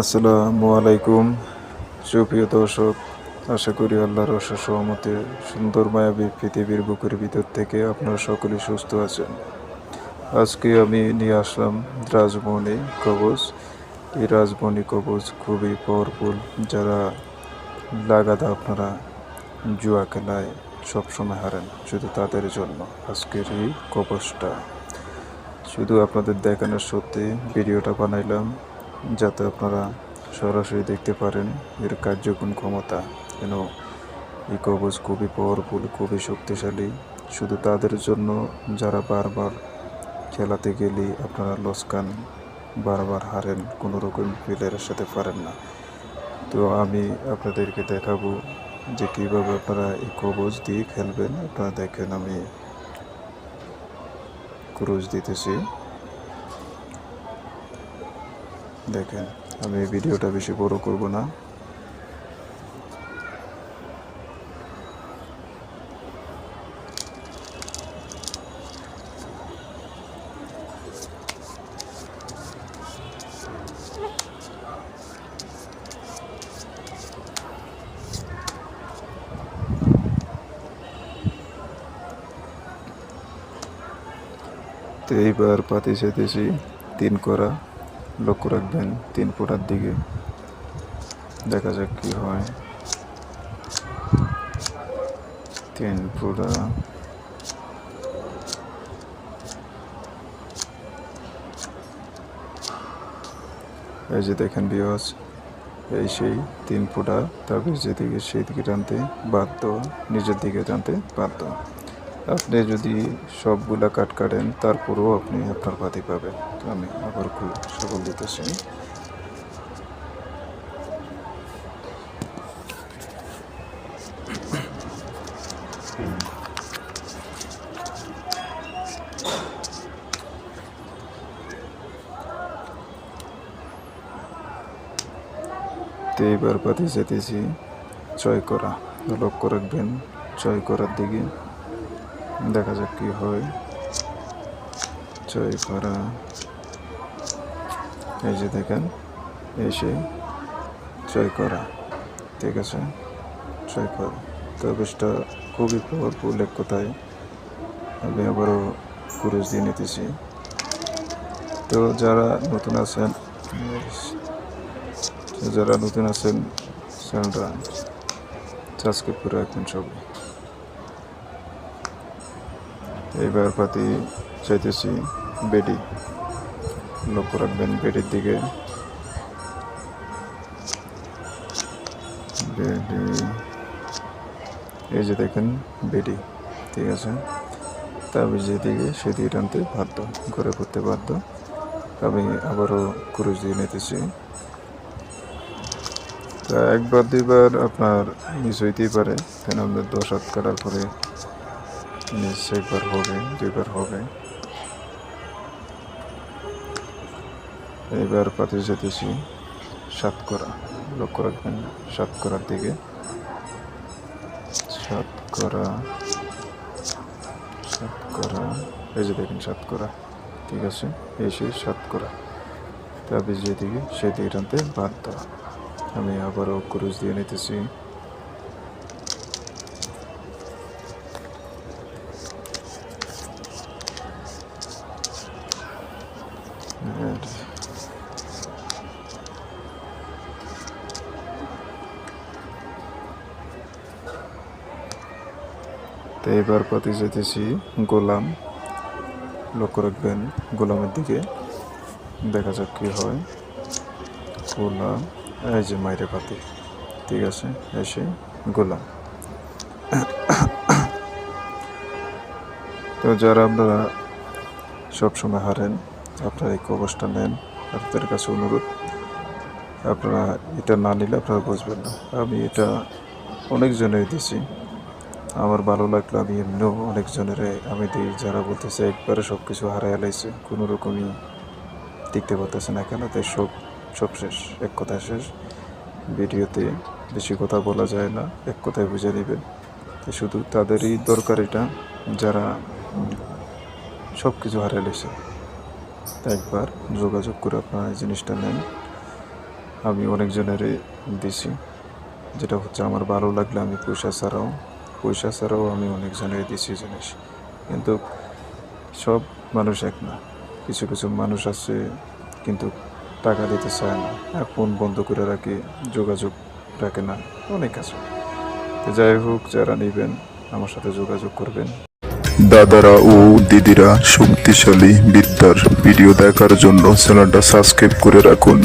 আসসালামু আলাইকুম। সুপ্রিয় দর্শক, আশা করি আল্লাহর সহমতে সুন্দর মায়াবী পৃথিবীর বুকের ভিতর থেকে আপনারা সকলেই সুস্থ আছেন। আজকে আমি নিয়ে আসলাম রাজমণি কবচ এই রাজমণি কবচ খুবই পাওয়ারফুল যারা লাগাদা আপনারা জুয়া খেলায় সবসময় হারেন শুধু তাদের জন্য আজকের এই কবচটা শুধু আপনাদের দেখানোর সত্যি ভিডিওটা বানাইলাম। যাতে আপনারা সরাসরি দেখতে পারেন এর কার্যগুণ ক্ষমতা। কেন? এই কবচ খুবই পাওয়ারফুল খুবই শক্তিশালী। শুধু তাদের জন্য যারা বারবার খেলাতে গেলে আপনারা লসকান বারবার হারেন, কোনো রকম প্লেয়ারের সাথে পারেন না। তো আমি আপনাদেরকে দেখাবো যে কীভাবে আপনারা এই কবচ দিয়ে খেলবেন। আপনারা দেখেন আমি ক্রুজ দিতেছি। দেখেন আমি ভিডিওটা বেশি বড় করব না। এইবার পাতি সেতেছি তিন করা। লক্ষ্য রাখবেন, তিন ফুটার দিকে। দেখা যাক কি হয়। তিন ফুটা। এই যে দেখেন বিয়স এই সেই তিন ফুটা, তারপরে যেদিকে সেই দিকে টানতে বাধ্য, নিজের দিকে টানতে বাধ্য। আপনি যদি সবগুলা কাট কাটেন, তারপরেও আপনি আপনার পাতি পাবেন। তো আমি আবার খুব সকল দিতেছি। তো এইবার পাতি যেতেছি ছয় করা। লক্ষ্য রাখবেন, ছয় করার দিকে দেখা যাক কি হয়। ছয় করা। এই যে দেখেন, এসে ছয় করা, ঠিক আছে? ছয় করা। তো তবেশটা খুবই পাওয়ারফুল এক কথায়। আমি আবারও কুরুশ দিয়ে নিতেছি। তো যারা নতুন আছেন, যারা নতুন আছেন, চ্যানেলটা সাবস্ক্রাইব করে রাখবেন সবাই। এইবার পাতি চাইতেছি বেডি। লক্ষ্য রাখবেন বেডির দিকে। বেডি। এই যে দেখেন বেডি, ঠিক আছে? তবে যেদিকে সেদিকে টানতে বাধ্য, ঘরে করতে বাধ্য। আমি আবারও ক্রুজ দিয়ে নিতেছি। তা একবার দুইবার আপনার মিস হইতেই পারে। কেন আপনার দশ হাত কাটার পরে একবার হবে দুইবার হবে এইবার পাতে যেতেছি সাত করা। লক্ষ্য রাখবেন, সাত করার দিকে। সাত করা সাত করা। এই যে দেখেন, সাত করা। ঠিক আছে? এই সেই সাত করা। তবে যেদিকে সেদিকে টানতে বাধ্য আমি আবারও ক্রুজ দিয়ে নিতেছি। তো এবার পাতি যেতেছি গোলাম। লক্ষ্য রাখবেন, গোলামের দিকে। দেখা যাক কি হয়। গোলাম, এই যে মাইরে পাতি। ঠিক আছে, এসে গোলাম। তো যারা আপনারা সবসময় হারেন, আপনারা এই কবচটা নেন। আপনাদের কাছে অনুরোধ, আপনারা এটা না নিলে আপনারা বুঝবেন না। আমি এটা অনেকজনের দিছি। আমার ভালো লাগল, আমি এমনিও অনেকজনের আমি দিই, যারা বলতেছে একবারে সব কিছু হারাই লাইছে, কোনো রকমই দেখতে পারতেছে না কেন, তাই সব সব শেষ, এক কথা শেষ। ভিডিওতে বেশি কথা বলা যায় না, এক কথায় বুঝে নেবেন। তাই শুধু তাদেরই দরকার এটা যারা সব কিছু হারিয়ে লেছে একবার যোগাযোগ করে আপনারা এই জিনিসটা নেন। আমি অনেকজনেরই দিছি, যেটা হচ্ছে আমার ভালো লাগলে আমি পয়সা ছাড়াও পয়সা ছাড়াও আমি অনেকজনের দিছি জিনিস। কিন্তু সব মানুষ এক না। কিছু কিছু মানুষ আছে, কিন্তু টাকা দিতে চায় না। ফোন বন্ধ করে রাখে, যোগাযোগ রাখে না। অনেক আছে। যাই হোক, যারা নেবেন, আমার সাথে যোগাযোগ করবেন। দাদারা ও দিদিরা শক্তিশালী বিদ্যার ভিডিও দেখার জন্য চ্যানেলটা সাবস্ক্রাইব করে রাখুন।